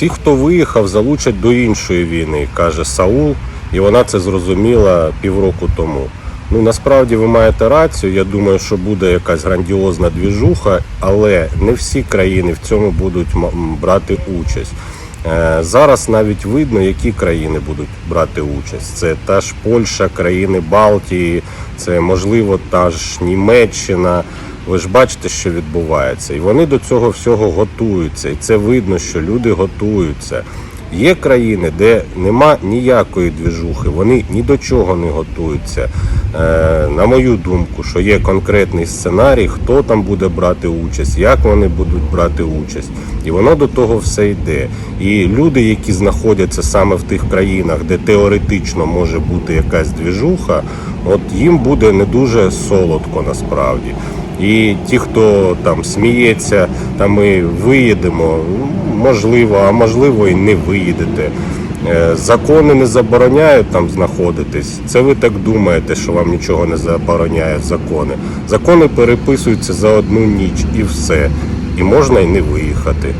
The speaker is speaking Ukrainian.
всіх, хто виїхав, залучать до іншої війни, каже Саул, і вона це зрозуміла півроку тому. Ну насправді ви маєте рацію. Я думаю, що буде якась грандіозна двіжуха, але не всі країни в цьому будуть брати участь. Е, Зараз навіть видно, які країни будуть брати участь. Це та ж Польща, країни Балтії, це можливо та ж Німеччина. Ви ж бачите, що відбувається, і вони до цього всього готуються, і це видно, що люди готуються. Є країни, де нема ніякої двіжухи, вони ні до чого не готуються. Е, на мою думку, що є конкретний сценарій, хто там буде брати участь, як вони будуть брати участь, і воно до того все йде. І люди, які знаходяться саме в тих країнах, де теоретично може бути якась двіжуха, от їм буде не дуже солодко насправді. І ті, хто там сміється, та ми виїдемо, можливо, а можливо і не виїдете. Е, Закони не забороняють там знаходитись. Це ви так думаєте, що вам нічого не забороняють закони. Закони переписуються за одну ніч і все. І можна й не виїхати.